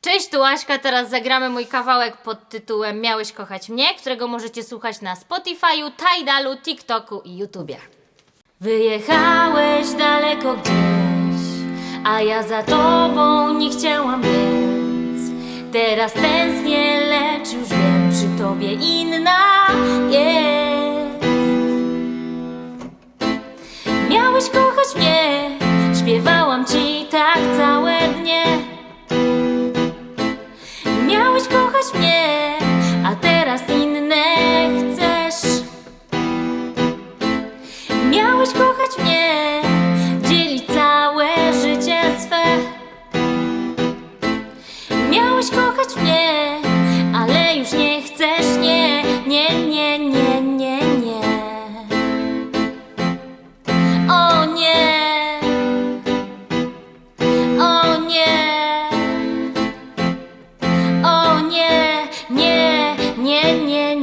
Cześć, tu Aśka, teraz zagramy mój kawałek pod tytułem Miałeś kochać mnie, którego możecie słuchać na Spotify'u, Tidalu, TikToku i YouTubie. Wyjechałeś daleko gdzieś, a ja za tobą nie chciałam biec. Teraz tęsknię, lecz już wiem, przy tobie inna jest. Miałeś kochać mnie, Miałeś kochać mnie, dzielić całe życie swe. Miałeś kochać mnie, ale już nie chcesz, nie, nie, nie, nie, nie, nie. O nie, o nie. O nie, nie, nie, nie,